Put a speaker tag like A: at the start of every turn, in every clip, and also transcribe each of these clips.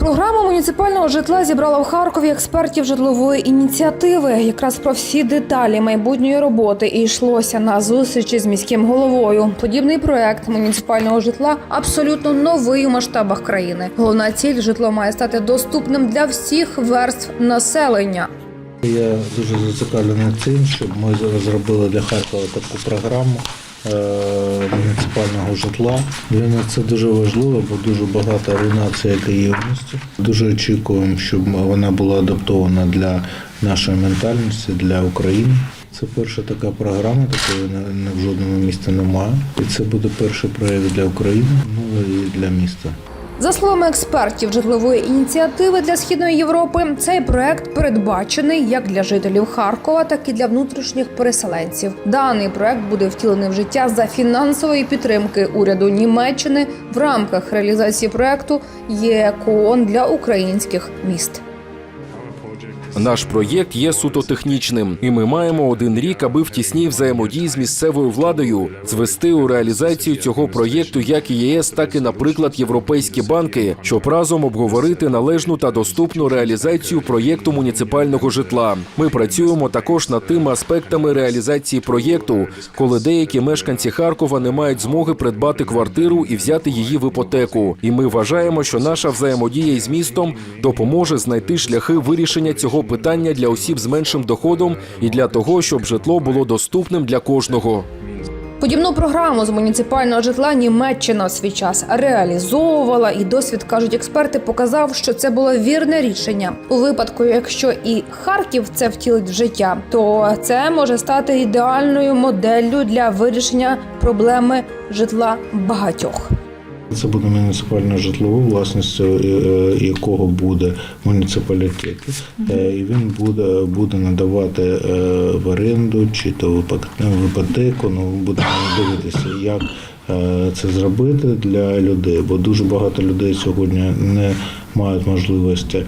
A: Програма муніципального житла зібрала в Харкові експертів житлової ініціативи. Якраз про всі деталі майбутньої роботи і йшлося на зустрічі з міським головою. Подібний проект муніципального житла абсолютно новий у масштабах країни. Головна ціль житло має стати доступним для всіх верств населення.
B: Я дуже зацікавлений цим, щоб ми зробили для Харкова таку програму муніципального житла. Для нас це дуже важливо, бо дуже багато руйнації, яка є в місті. Дуже очікуємо, щоб вона була адаптована для нашої ментальності, для України. Це перша така програма, такої в жодному місті немає. І це буде перший проєкт для України, ну і для міста.
A: За словами експертів житлової ініціативи для східної Європи, цей проект передбачений як для жителів Харкова, так і для внутрішніх переселенців. Даний проект буде втілений в життя за фінансової підтримки уряду Німеччини в рамках реалізації проекту ЄКОН для українських міст.
C: Наш проєкт є суто технічним, і ми маємо один рік, аби в тісній взаємодії з місцевою владою звести у реалізацію цього проєкту як і ЄС, так і, наприклад, європейські банки, щоб разом обговорити належну та доступну реалізацію проєкту муніципального житла. Ми працюємо також над тими аспектами реалізації проєкту, коли деякі мешканці Харкова не мають змоги придбати квартиру і взяти її в іпотеку. І ми вважаємо, що наша взаємодія із містом допоможе знайти шляхи вирішення цього питання для осіб з меншим доходом і для того, щоб житло було доступним для кожного.
A: Подібну програму з муніципального житла Німеччина у свій час реалізовувала, і досвід кажуть експерти, показав, що це було вірне рішення. У випадку, якщо і Харків це втілить в життя, то це може стати ідеальною моделлю для вирішення проблеми житла багатьох.
B: Це буде муніципальне житло, власністю е, е, якого буде муніципалітет. Е, І він буде, буде надавати в оренду чи то в іпотеку. Ну, будемо дивитися, як це зробити для людей, бо дуже багато людей сьогодні не мають можливості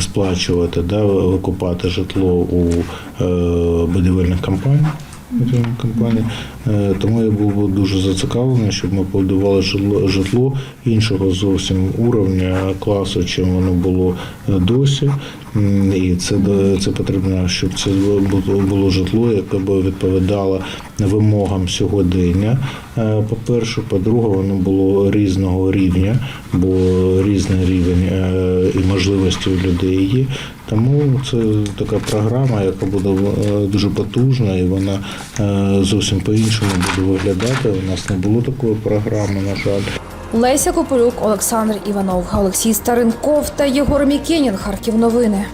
B: сплачувати, да, викупати житло у будівельних компаній компаній. Е, Тому я був дуже зацікавлений, щоб ми побудували житло, житло іншого зовсім уровня класу, чим воно було е, досі. І це це потрібно, щоб це було, було житло, яке б відповідало вимогам сьогодення. Е, По-перше, по-друге, воно було різного рівня, бо різний рівень е, і можливості у людей є. Тому це така програма, яка буде е, дуже потужна, і вона зовсім по-іншому буде виглядати. У нас не було такої програми, на жаль.
A: Леся Кополюк, Олександр Іванов, Олексій Старенков та Єгор Мікенін. Харків новини.